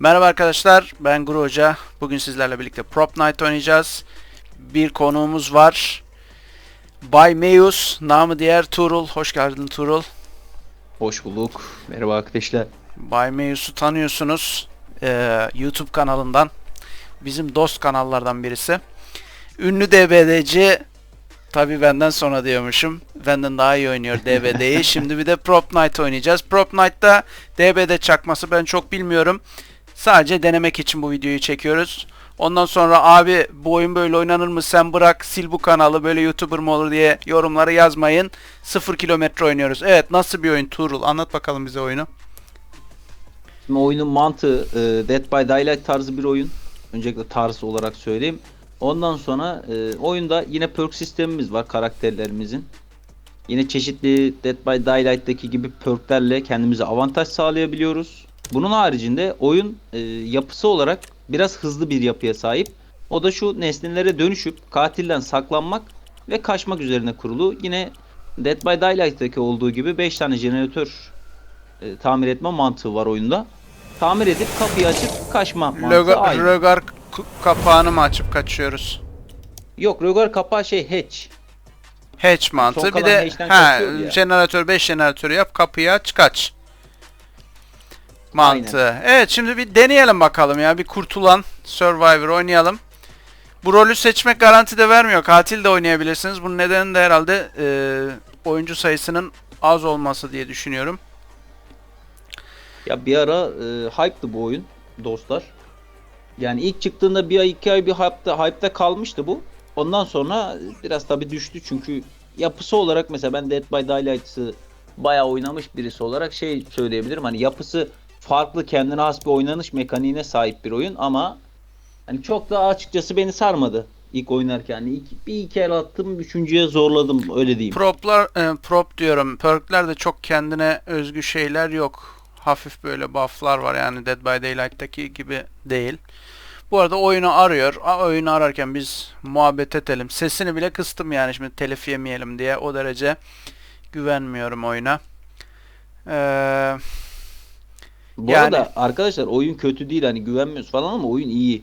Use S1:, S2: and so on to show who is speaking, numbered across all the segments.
S1: Merhaba arkadaşlar, ben Guru Hoca. Bugün sizlerle birlikte Prop Night oynayacağız. Bir konuğumuz var. Bay Meus, namı diğer Tuğrul. Hoş geldin Tuğrul.
S2: Hoş bulduk. Merhaba arkadaşlar.
S1: Bay Meus'u tanıyorsunuz. Ee, YouTube kanalından. Bizim dost kanallardan birisi. Ünlü DBD'ci Tabi benden sonra diyormuşum. Benden daha iyi oynuyor DBD'yi. Şimdi bir de Prop Night oynayacağız. Prop Night'ta DBD çakması ben çok bilmiyorum. Sadece denemek için bu videoyu çekiyoruz. Ondan sonra abi bu oyun böyle oynanır mı sen bırak sil bu kanalı böyle YouTuber mı olur diye yorumlara yazmayın. 0 kilometre oynuyoruz. Evet nasıl bir oyun Tuğrul anlat bakalım bize oyunu.
S2: Şimdi oyunun mantığı e, Dead by Daylight tarzı bir oyun. Öncelikle tarz olarak söyleyeyim. Ondan sonra e, oyunda yine perk sistemimiz var karakterlerimizin. Yine çeşitli Dead by Daylight'taki gibi perklerle kendimize avantaj sağlayabiliyoruz. Bunun haricinde oyun e, yapısı olarak biraz hızlı bir yapıya sahip. O da şu nesnelere dönüşüp katilden saklanmak ve kaçmak üzerine kurulu. Yine Dead by Daylight'taki olduğu gibi 5 tane jeneratör e, tamir etme mantığı var oyunda. Tamir edip kapıyı açıp kaçma mantığı
S1: Logar,
S2: aynı.
S1: Rögar k- kapağını mı açıp kaçıyoruz?
S2: Yok Rögar kapağı şey hatch.
S1: Hatch mantığı. Bir de
S2: ya.
S1: jeneratör 5 jeneratörü yap kapıyı aç kaç. Mantığı. Evet şimdi bir deneyelim bakalım ya. Bir kurtulan Survivor oynayalım. Bu rolü seçmek garanti de vermiyor. Katil de oynayabilirsiniz. Bunun nedeni de herhalde e, oyuncu sayısının az olması diye düşünüyorum.
S2: Ya bir ara e, hype'tı bu oyun dostlar. Yani ilk çıktığında bir ay iki ay bir hype'ta, hype'ta kalmıştı bu. Ondan sonra biraz tabi düştü çünkü yapısı olarak mesela ben Dead by Daylight'ı bayağı oynamış birisi olarak şey söyleyebilirim. Hani yapısı farklı kendine has bir oynanış mekaniğine sahip bir oyun ama hani çok da açıkçası beni sarmadı ilk oynarken. Hani ilk, bir iki el attım, üçüncüye zorladım öyle diyeyim.
S1: Proplar, e, prop diyorum. Perkler de çok kendine özgü şeyler yok. Hafif böyle bufflar var yani Dead by Daylight'taki gibi değil. Bu arada oyunu arıyor. A- Oyunu ararken biz muhabbet edelim. Sesini bile kıstım yani şimdi telif yemeyelim diye. O derece güvenmiyorum oyuna. Ee,
S2: Bu
S1: yani-
S2: arada arkadaşlar oyun kötü değil hani güvenmiyoruz falan ama oyun iyi.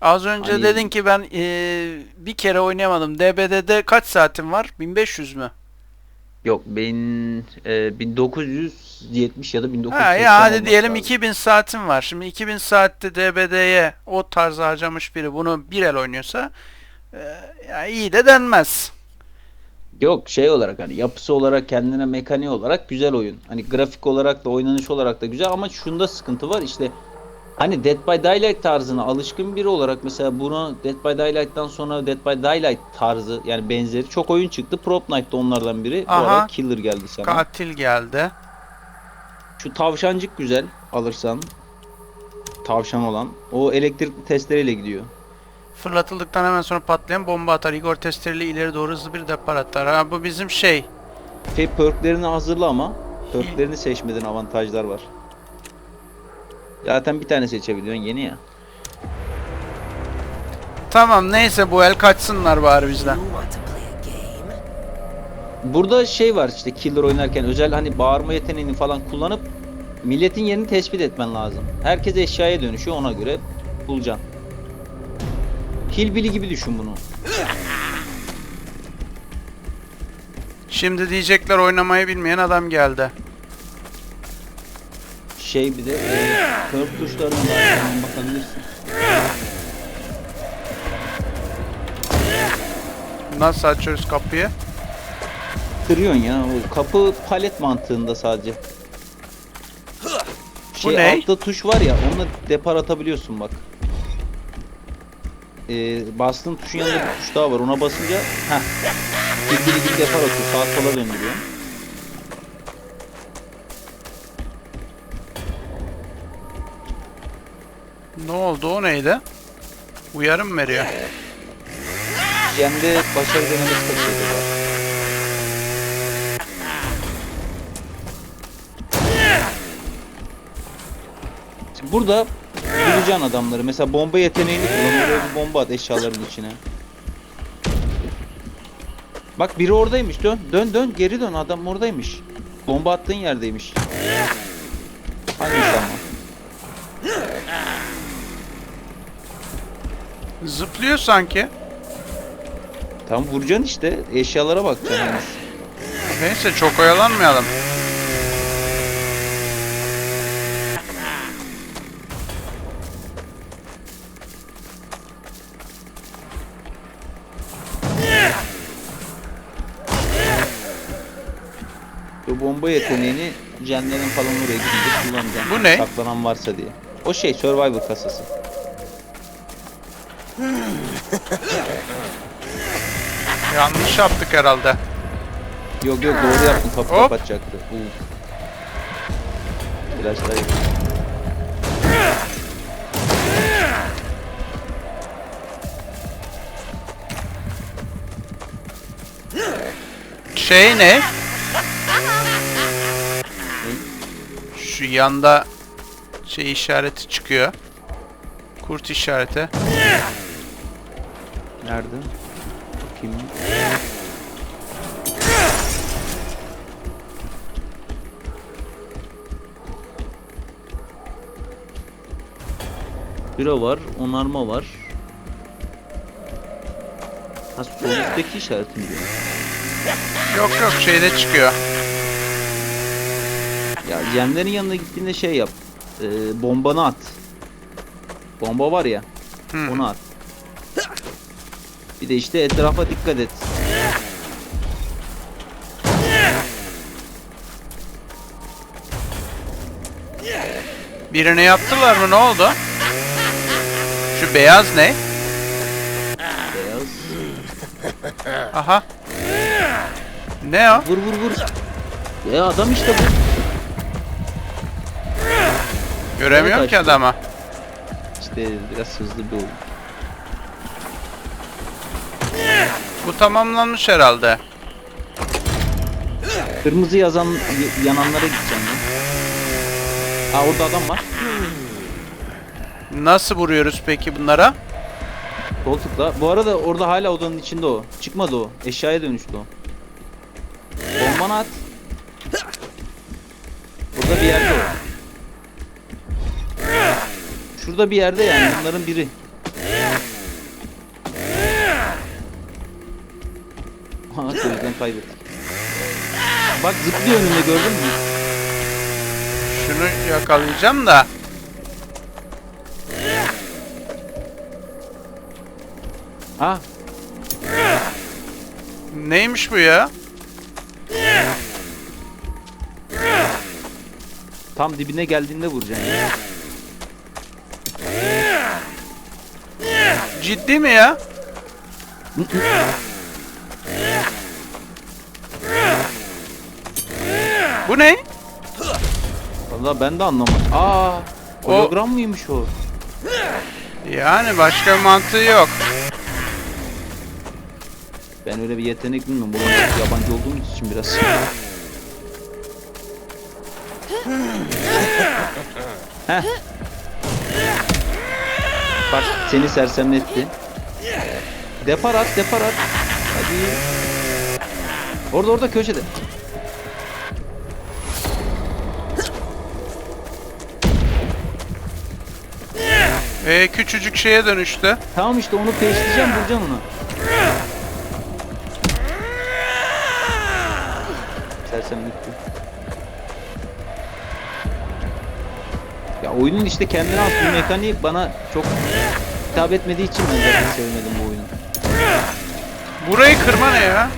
S1: az önce
S2: Hani-
S1: dedin ki ben e, bir kere oynayamadım. DBD'de kaç saatim var? 1500 mü?
S2: Yok ben e, 1970 ya da 1980
S1: Ha ya hadi diyelim
S2: lazım.
S1: 2000 saatim var. Şimdi 2000 saatte DBD'ye o tarz harcamış biri bunu bir el oynuyorsa e, ya iyi de denmez.
S2: Yok şey olarak hani yapısı olarak kendine mekaniği olarak güzel oyun. Hani grafik olarak da oynanış olarak da güzel ama şunda sıkıntı var işte hani Dead by Daylight tarzına alışkın biri olarak mesela bunu Dead by Daylight'tan sonra Dead by Daylight tarzı yani benzeri çok oyun çıktı. Prop Night da onlardan biri. Bu
S1: Aha.
S2: arada Killer geldi sana.
S1: Katil geldi.
S2: Şu tavşancık güzel alırsan. Tavşan olan. O elektrikli testereyle gidiyor.
S1: Fırlatıldıktan hemen sonra patlayan bomba atar. Igor testereli ileri doğru hızlı bir depar atar. Ha, bu bizim şey.
S2: Şey perklerini hazırla ama perklerini seçmeden avantajlar var. Zaten bir tane seçebiliyorsun yeni ya.
S1: Tamam neyse bu el kaçsınlar bari bizden.
S2: Burada şey var işte killer oynarken özel hani bağırma yeteneğini falan kullanıp milletin yerini tespit etmen lazım. Herkes eşyaya dönüşüyor ona göre bulacaksın. Hillbilly gibi düşün bunu.
S1: Şimdi diyecekler oynamayı bilmeyen adam geldi.
S2: Şey bir de e, perk tuşlarına hemen bakabilirsin.
S1: Nasıl açıyoruz kapıyı?
S2: Kırıyorsun ya. O kapı palet mantığında sadece. Şey
S1: ne?
S2: altta tuş var ya onunla depar atabiliyorsun bak. Ee, bastığın tuşun yanında bir tuş daha var. Ona basınca heh. Gilgili gibi depar atıyor. Sağa sola döndürüyor.
S1: Ne oldu o neydi? Uyarım veriyor?
S2: Cem'de başarı denemesi kaçırdı. Burada Vuracaksın adamları. Mesela bomba yeteneğini kullan. Bomba at eşyaların içine. Bak biri oradaymış. Dön dön dön geri dön. Adam oradaymış. Bomba attığın yerdeymiş. Hangi zaman?
S1: Zıplıyor sanki.
S2: Tam vuracaksın işte. Eşyalara bakacaksın.
S1: Neyse çok oyalanmayalım.
S2: Cennetin falan oraya gidince kullanacaksın.
S1: Bu ne?
S2: Saklanan varsa diye. O şey survival kasası.
S1: Yanlış yaptık herhalde.
S2: Yok yok doğru yaptın kapı
S1: Hop.
S2: kapatacaktı. Uf. Biraz daha yakın.
S1: Şey ne? Şu yanda şey işareti çıkıyor. Kurt işareti.
S2: Nerede? Bakayım. Bira var, onarma var. Ha işaretim diyor.
S1: Yok yok şeyde çıkıyor.
S2: Ya Cemlerin yanına gittiğinde şey yap. Ee, bombanı at. Bomba var ya,
S1: Hı.
S2: onu at. Bir de işte etrafa dikkat et.
S1: Birini yaptılar mı ne oldu? Şu beyaz ne?
S2: Beyaz.
S1: Aha. Ne o?
S2: Vur vur vur. Ya adam işte bu.
S1: Göremiyorum
S2: Evet,
S1: ki
S2: açtı.
S1: adamı.
S2: İşte biraz hızlı bir oyun.
S1: Bu tamamlanmış herhalde.
S2: Kırmızı yazan yananlara gideceğim. Aa orada adam var.
S1: Nasıl vuruyoruz peki bunlara?
S2: Sol tıkla. Bu arada orada hala odanın içinde o. Çıkmadı o. Eşyaya dönüştü o. Bombanı at. Burada bir yerde o. Şurada bir yerde yani bunların biri. Ha gözden kaybettik. Bak zıplıyor önünde gördün mü?
S1: Şunu yakalayacağım da.
S2: Ha
S1: Neymiş bu ya?
S2: tam dibine geldiğinde vuracaksın ya.
S1: Ciddi mi ya? Bu ne?
S2: Vallahi ben de anlamadım. Aa, hologram mıymış o?
S1: Yani başka mantığı yok.
S2: Ben öyle bir yetenek bilmiyorum. Bu oyuna yabancı olduğumuz için biraz. Heh. Bak seni sersemletti. Depar at, depar at. Hadi. Orada orada köşede.
S1: Ee, küçücük şeye dönüştü.
S2: Tamam işte onu peşleyeceğim, vuracağım onu. Sersemletti. Ya oyunun işte kendine has bir mekaniği bana çok hitap etmediği için ben zaten sevmedim bu oyunu.
S1: Burayı kırma ne ya?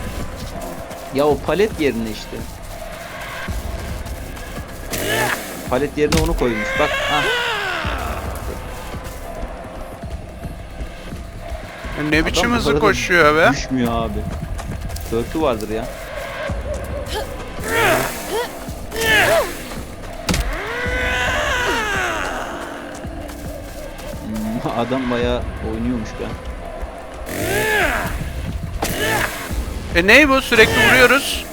S2: Ya o palet yerine işte. Palet yerine onu koymuş. Bak ha.
S1: Ne biçim hızlı koşuyor be?
S2: Düşmüyor abi. Dörtü vardır ya. Adam bayağı oynuyormuş be.
S1: E ney bu? Sürekli vuruyoruz.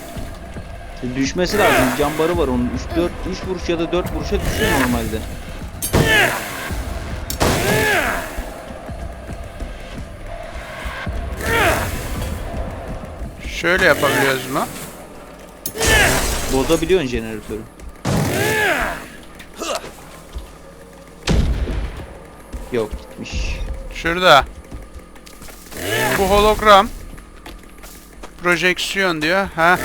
S2: İşte Düşmesi lazım. Cambarı var onun. 3 4 3 vuruş ya da 4 vuruşa düşüyor normalde.
S1: Şöyle yapabiliyoruz mu?
S2: Bozabiliyorsun jeneratörü. Yok gitmiş.
S1: Şurada. Bu hologram. Projeksiyon diyor. Ha.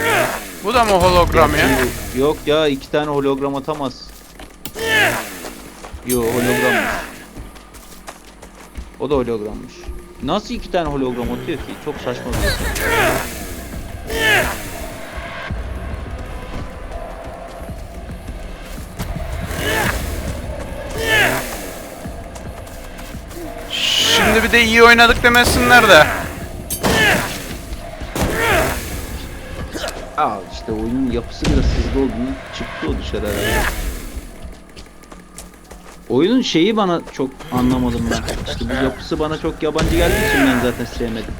S1: Bu da mı hologram ya?
S2: Yok ya iki tane hologram atamaz. Yo hologram. O da hologrammış. Nasıl iki tane hologram atıyor ki? Çok saçma bir şey.
S1: İyi oynadık demesinler de.
S2: Aa işte oyunun yapısı biraz hızlı olduğunu çıktı o dışarı herhalde. Oyunun şeyi bana çok anlamadım ben. İşte bu yapısı bana çok yabancı geldiği için ben zaten sevmedim.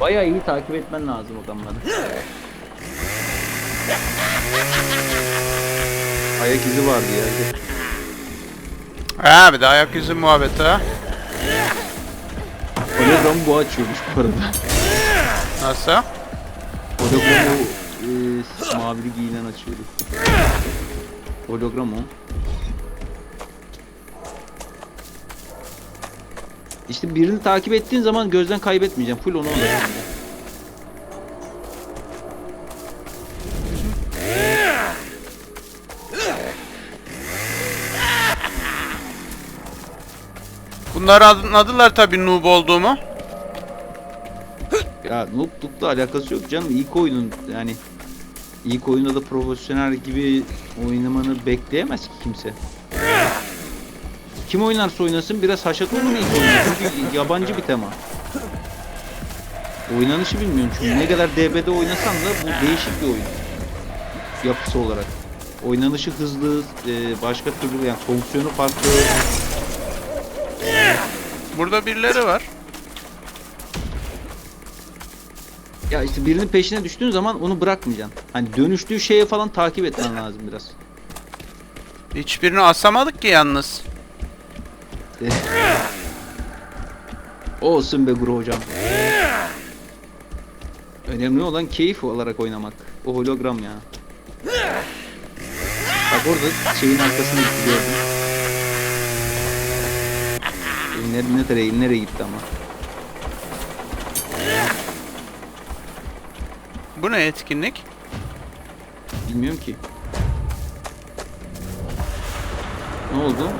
S2: Bayağı iyi takip etmen lazım adamları. Ayak izi vardı ya.
S1: Ha bir de ayak izi muhabbeti ha.
S2: Hologram bu açıyormuş bu arada.
S1: Nasıl?
S2: Hologram o e, mavili giyinen açıyordu. Hologram o. İşte birini takip ettiğin zaman gözden kaybetmeyeceğim. Full onu alacağım.
S1: Bunları anladılar tabii noob olduğumu.
S2: Ya nooblukla alakası yok canım. İlk oyunun yani ilk oyunda da profesyonel gibi oynamanı bekleyemez ki kimse. Kim oynarsa oynasın biraz haşat olur mu ilk oyunda? Çünkü yabancı bir tema. Oynanışı bilmiyorum çünkü ne kadar DB'de oynasan da bu değişik bir oyun. Yapısı olarak. Oynanışı hızlı, e, başka türlü yani fonksiyonu farklı.
S1: Burada birileri var.
S2: Ya işte birinin peşine düştüğün zaman onu bırakmayacaksın. Hani dönüştüğü şeye falan takip etmen lazım biraz.
S1: Hiçbirini asamadık ki yalnız.
S2: Olsun be Guru hocam. Önemli olan keyif olarak oynamak. O hologram ya. Bak orada şeyin arkasını gördüm. Nereye, nereye, nereye gitti ama.
S1: Bu ne etkinlik?
S2: Bilmiyorum ki. Ne oldu?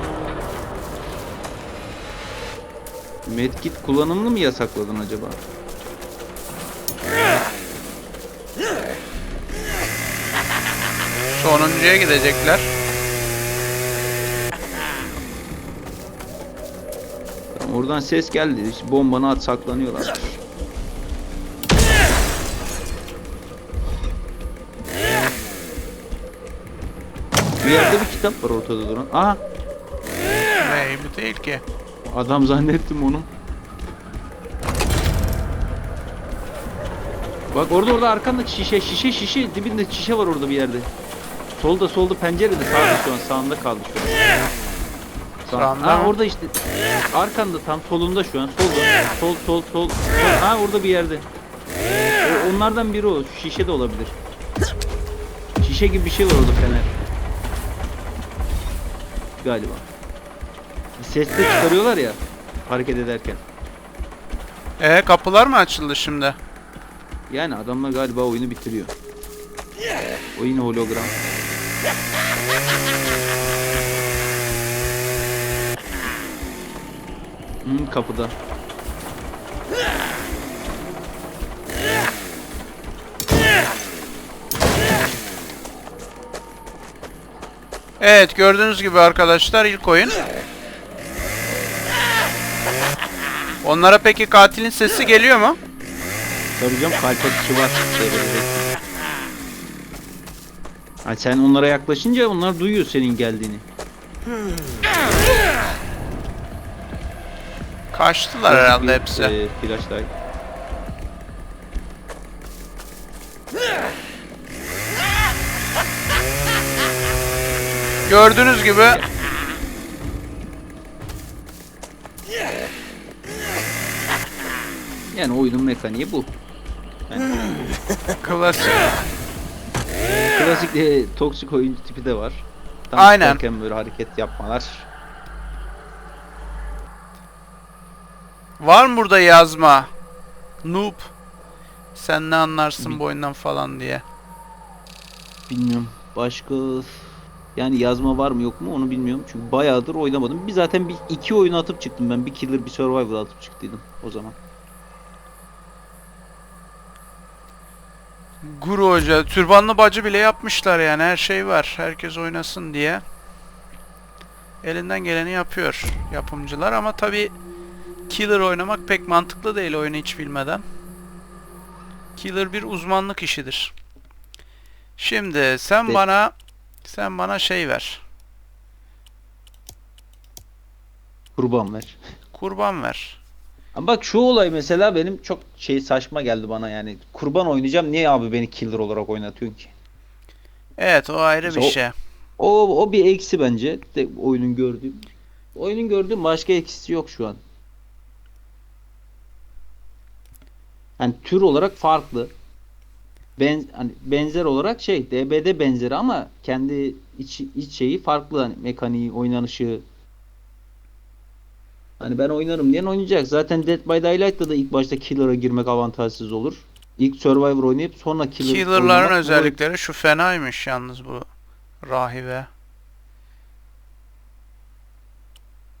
S2: Medkit kullanımını mı yasakladın acaba?
S1: Sonuncuya gidecekler.
S2: Oradan ses geldi. İşte bombanı at saklanıyorlar. Bir yerde bir kitap var ortada duran. Aha
S1: Ne bu değil ki.
S2: adam zannettim onu. Bak orada orada arkanda şişe şişe şişe dibinde şişe var orada bir yerde. Solda solda pencerede sağda şu an sağında kaldı şu an. Sağ-
S1: Sağında
S2: ha, orada işte arkanda tam solunda şu an solda sol sol sol, sol. ha orada bir yerde. O- onlardan biri o şişe de olabilir. Şişe gibi bir şey var orada fener. Galiba. Ses de çıkarıyorlar ya hareket ederken.
S1: E kapılar mı açıldı şimdi?
S2: Yani adamlar galiba oyunu bitiriyor. Oyun hologram. Hmm, kapıda.
S1: Evet gördüğünüz gibi arkadaşlar ilk oyun. Onlara peki katilin sesi geliyor mu?
S2: Tabii canım kalp atışı var. Ha, sen onlara yaklaşınca onlar duyuyor senin geldiğini.
S1: Kaçtılar herhalde hepsi.
S2: E, flashlight.
S1: Gördüğünüz gibi
S2: Yani oyunun mekaniği bu.
S1: klasik.
S2: klasik e, toksik oyuncu tipi de var. Tam
S1: Aynen.
S2: böyle hareket yapmalar.
S1: Var mı burada yazma? Noob. Sen ne anlarsın
S2: Bi-
S1: bu oyundan falan diye.
S2: Bilmiyorum. Başka yani yazma var mı yok mu onu bilmiyorum. Çünkü bayağıdır oynamadım. Bir zaten bir iki oyun atıp çıktım ben. Bir Killer bir Survivor atıp çıktıydım o zaman.
S1: Guru Hoca, türbanlı bacı bile yapmışlar yani her şey var. Herkes oynasın diye. Elinden geleni yapıyor yapımcılar ama tabi Killer oynamak pek mantıklı değil oyunu hiç bilmeden. Killer bir uzmanlık işidir. Şimdi sen
S2: Be-
S1: bana sen bana şey ver.
S2: Kurban ver.
S1: Kurban ver.
S2: Ama bak şu olay mesela benim çok şey saçma geldi bana yani. Kurban oynayacağım niye abi beni killer olarak oynatıyorsun ki?
S1: Evet o ayrı bir
S2: Mesela o-
S1: şey.
S2: O, o bir eksi bence. De, oyunun gördüğüm. Oyunun gördüğüm başka eksisi yok şu an. Hani tür olarak farklı. Ben, hani benzer olarak şey DBD benzeri ama kendi iç, iç şeyi farklı hani mekaniği, oynanışı. Hani ben oynarım diyen oynayacak. Zaten Dead by Daylight'ta da ilk başta Killer'a girmek avantajsız olur. İlk Survivor oynayıp sonra Killer
S1: Killer'ların özellikleri şu fenaymış yalnız bu rahibe.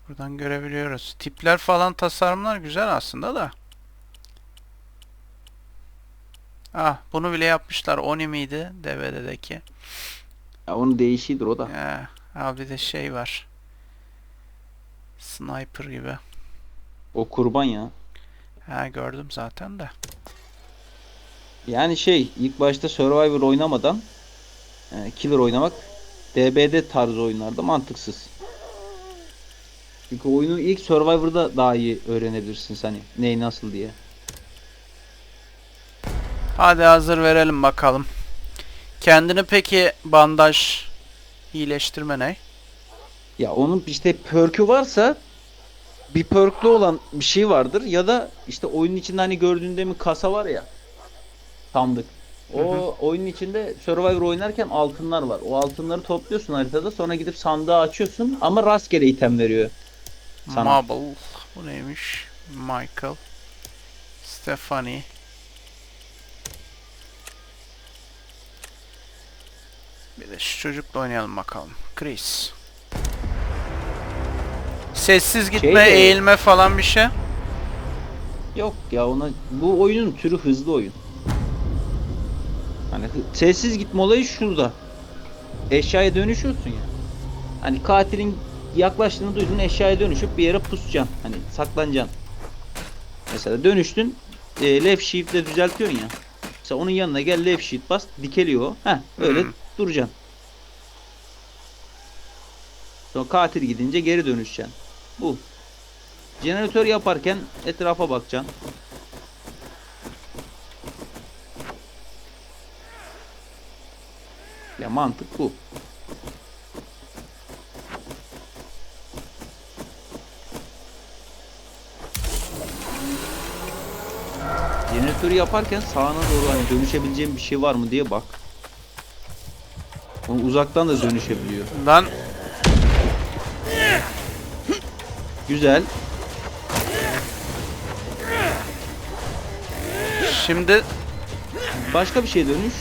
S1: Buradan görebiliyoruz. Tipler falan tasarımlar güzel aslında da. Ah bunu bile yapmışlar. Oni miydi DVD'deki?
S2: Ya onun değişidir o da.
S1: Ha bir de şey var. Sniper gibi.
S2: O kurban ya.
S1: Ha gördüm zaten de.
S2: Yani şey ilk başta Survivor oynamadan e, Killer oynamak DBD tarzı oyunlarda mantıksız. Çünkü oyunu ilk Survivor'da daha iyi öğrenebilirsin hani ney nasıl diye.
S1: Hadi hazır verelim bakalım. Kendini peki bandaj iyileştirme ne?
S2: Ya onun işte perk'ü varsa bir perk'lü olan bir şey vardır ya da işte oyunun içinde hani gördüğünde mi kasa var ya sandık. O oyunun içinde Survivor oynarken altınlar var. O altınları topluyorsun haritada sonra gidip sandığı açıyorsun ama rastgele item veriyor. Sana.
S1: Marble. Bu neymiş? Michael. Stephanie. Bir de şu çocukla oynayalım bakalım. Chris. Sessiz gitme,
S2: de-
S1: eğilme falan bir şey.
S2: Yok ya ona bu oyunun türü hızlı oyun. Hani sessiz gitme olayı şurada. Eşyaya dönüşüyorsun ya. Hani katilin yaklaştığını duydun eşyaya dönüşüp bir yere pusacaksın. Hani saklanacaksın. Mesela dönüştün e, left shift'le düzeltiyorsun ya. Mesela onun yanına gel left shift bas dikeliyor o. Heh öyle
S1: Hmm.
S2: Duracaksın. Sonra katil gidince geri dönüşeceksin. Bu. Jeneratör yaparken etrafa bakacaksın. Ya mantık bu. Jeneratörü yaparken sağına doğru hani dönüşebileceğin bir şey var mı diye bak. O uzaktan da dönüşebiliyor.
S1: Lan
S2: Güzel.
S1: şimdi
S2: Başka bir şey dönüş.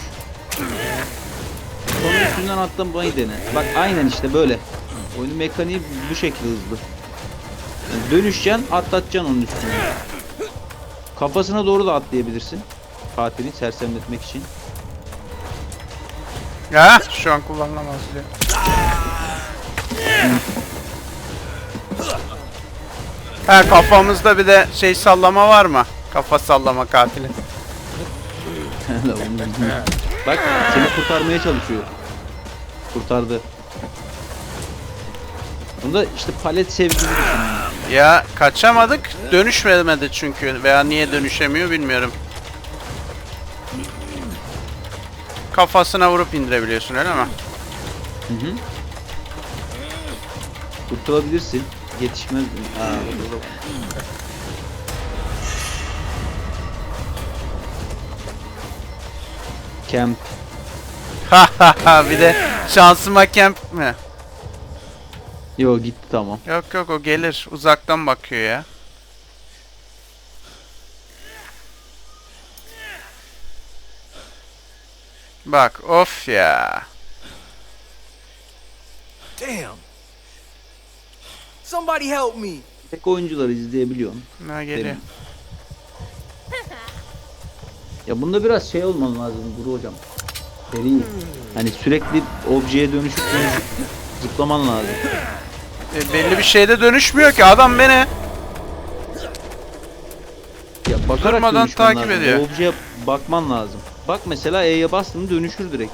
S2: Sonra üstünden atlamayı dene. Bak aynen işte böyle. Oyunun mekaniği bu şekilde hızlı. Yani dönüşeceksin, atlatacaksın onun üstüne. Kafasına doğru da atlayabilirsin. Katilin sersemletmek için.
S1: Ya şu an kullanılamaz diyor. Ha kafamızda bir de şey sallama var mı? Kafa sallama katili.
S2: Bak seni kurtarmaya çalışıyor. Kurtardı. Bunda işte palet sevgisi düşün.
S1: Ya kaçamadık. Dönüşmedi çünkü veya niye dönüşemiyor bilmiyorum. Kafasına vurup indirebiliyorsun öyle mi?
S2: Hı hı. Kurtulabilirsin. Yetişmez. Aa, orada da- Camp.
S1: Ha ha ha bir de şansıma kemp mi?
S2: Yo gitti tamam.
S1: Yok yok o gelir. Uzaktan bakıyor ya. Bak of ya.
S3: Damn. Somebody help me.
S2: Tek oyuncuları izleyebiliyorsun.
S1: Ne geliyor?
S2: Benim. Ya bunda biraz şey olman lazım Guru hocam. Seri. Hani sürekli objeye dönüşüp dönüşüp zıplaman lazım.
S1: E, belli bir şeyde dönüşmüyor ki adam beni.
S2: Ya bakarak
S1: Durmadan
S2: dönüşmen
S1: takip
S2: lazım.
S1: ediyor.
S2: O objeye bakman lazım. Bak mesela E'ye bastın dönüşür direkt.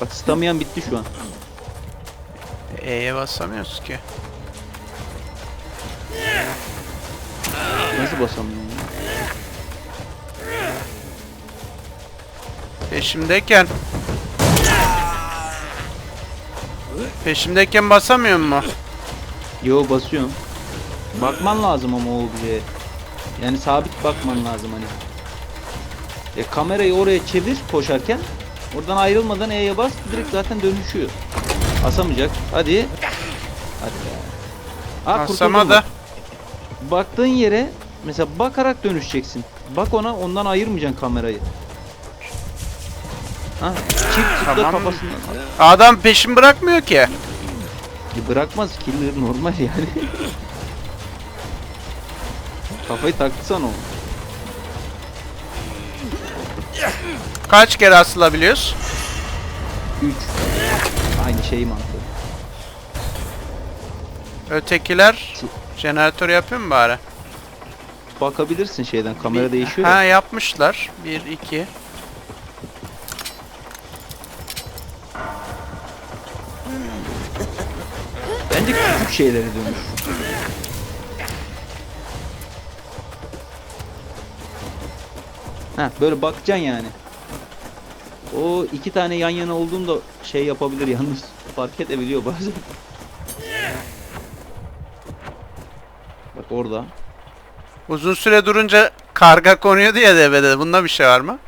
S2: Bak stamiyan bitti şu an.
S1: E'ye basamıyoruz ki.
S2: Nasıl basamıyorsun ya?
S1: Peşimdeyken. Peşimdeyken basamıyor mu?
S2: Yo basıyorum. Bakman lazım ama o objeye. Yani sabit bakman lazım hani. E, kamerayı oraya çevir koşarken. Oradan ayrılmadan E'ye bas direkt zaten dönüşüyor. Asamayacak. Hadi. Hadi be.
S1: Basamadı.
S2: mu? Baktığın yere mesela bakarak dönüşeceksin. Bak ona ondan ayırmayacaksın kamerayı. Ha, çift tıkla
S1: Tamam.
S2: kafasından.
S1: Adam peşimi bırakmıyor ki.
S2: E, bırakmaz killer normal yani. Kafayı taktı sana o.
S1: Kaç kere asılabiliyoruz?
S2: 3. Aynı şey mantığı.
S1: Ötekiler jeneratör yapıyor mu bari?
S2: Bakabilirsin şeyden kamera
S1: Bir-
S2: değişiyor.
S1: Ha
S2: ya.
S1: yapmışlar. 1 2.
S2: Bence küçük şeylere dönüş. Ha böyle bakacaksın yani. O iki tane yan yana olduğunda şey yapabilir yalnız. Fark edebiliyor bazen. Bak orada.
S1: Uzun süre durunca karga konuyordu ya devede. Bunda bir şey var mı?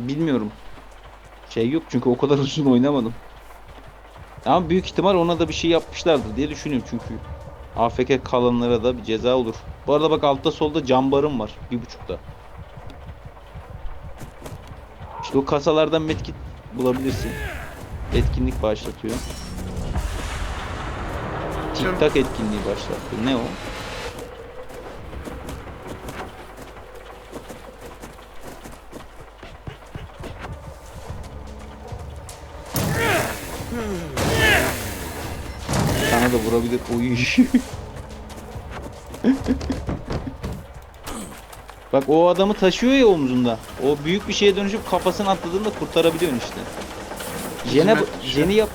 S2: Bilmiyorum. Şey yok çünkü o kadar uzun oynamadım. Ama büyük ihtimal ona da bir şey yapmışlardır diye düşünüyorum çünkü. AFK kalanlara da bir ceza olur. Bu arada bak altta solda cam barım var. Bir buçukta. İşte kasalardan medkit bulabilirsin. Etkinlik başlatıyor. Tik tak etkinliği başlattı. Ne o? Sana da vurabilir. Oy. Bak o adamı taşıyor ya omzunda. O büyük bir şeye dönüşüp kafasını atladığında kurtarabiliyorsun işte. Jene,
S1: dışı.
S2: jeni yap.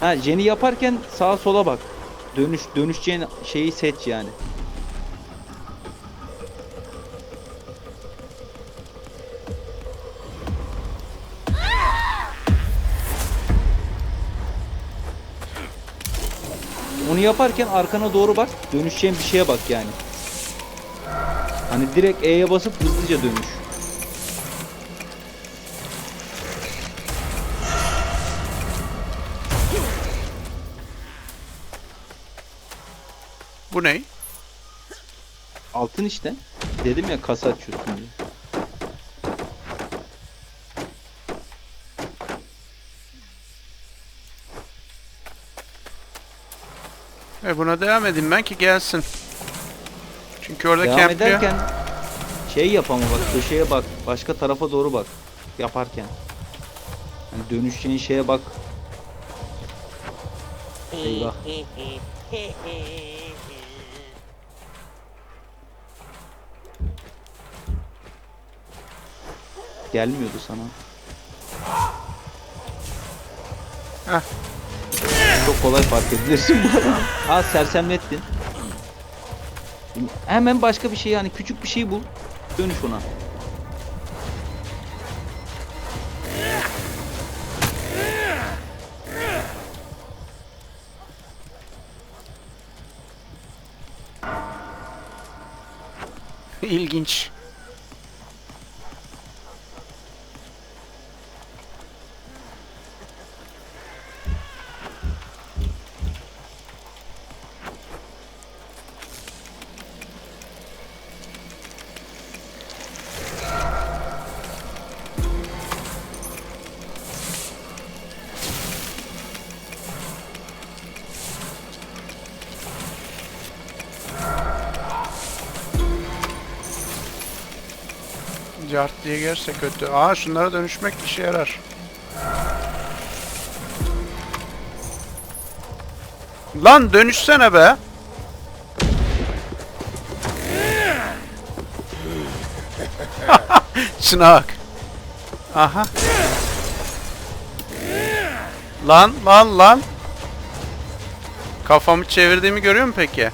S2: Ha jeni yaparken sağa sola bak. Dönüş dönüşeceğin şeyi seç yani. Onu yaparken arkana doğru bak. Dönüşeceğin bir şeye bak yani. Hani direkt E'ye basıp hızlıca dönüş.
S1: Bu ne?
S2: Altın işte. Dedim ya kasa açıyorsun diye.
S1: E buna devam edeyim ben ki gelsin. Çünkü orada
S2: Devam
S1: kempliyor.
S2: ederken şey yap ama bak köşeye bak. Başka tarafa doğru bak. Yaparken. Hani dönüşeceğin şeye bak. Eyvah. Gelmiyordu sana.
S1: Heh.
S2: Çok kolay fark edilirsin bu arada. Ha sersemlettin. Hemen başka bir şey yani küçük bir şey bul. Dönüş ona.
S1: İlginç. Diye gelirse kötü. Aa şunlara dönüşmek işe yarar. Lan dönüşsene be. Şuna bak. Aha. Lan lan lan. Kafamı çevirdiğimi görüyor musun peki?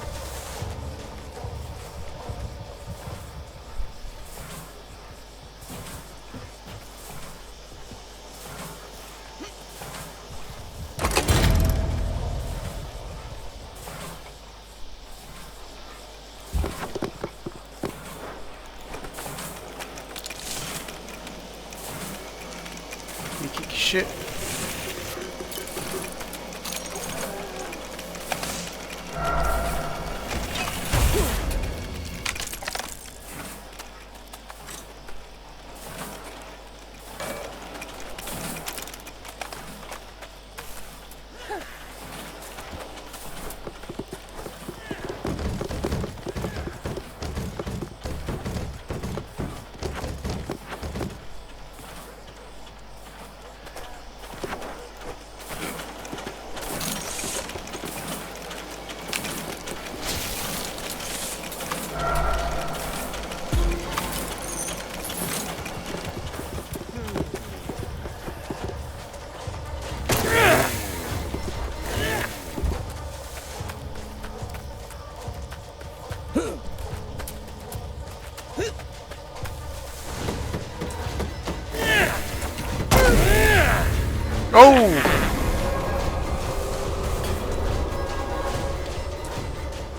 S1: Oh!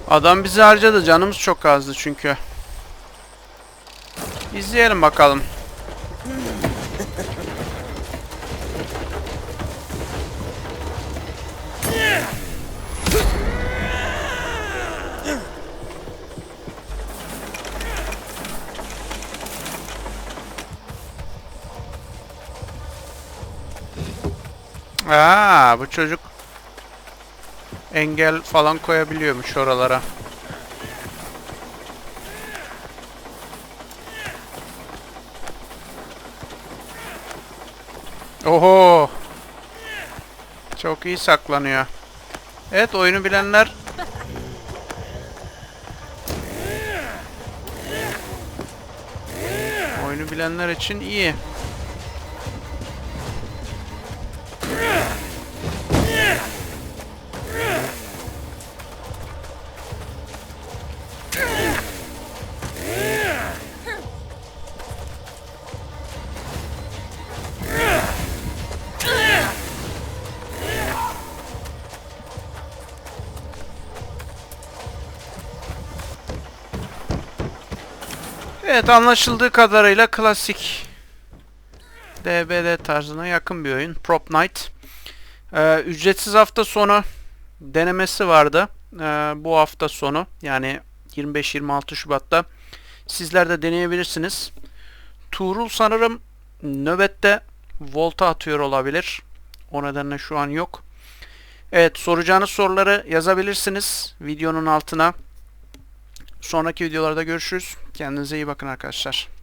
S1: Adam bizi harcadı. Canımız çok azdı çünkü. İzleyelim bakalım. Aa, bu çocuk engel falan koyabiliyormuş oralara. Oho! Çok iyi saklanıyor. Evet, oyunu bilenler Oyunu bilenler için iyi. Evet anlaşıldığı kadarıyla klasik DBD tarzına yakın bir oyun. Prop Night. Ee, ücretsiz hafta sonu denemesi vardı. Ee, bu hafta sonu yani 25-26 Şubat'ta sizler de deneyebilirsiniz. Tuğrul sanırım nöbette volta atıyor olabilir. O nedenle şu an yok. Evet soracağınız soruları yazabilirsiniz videonun altına. Sonraki videolarda görüşürüz. Kendinize iyi bakın arkadaşlar.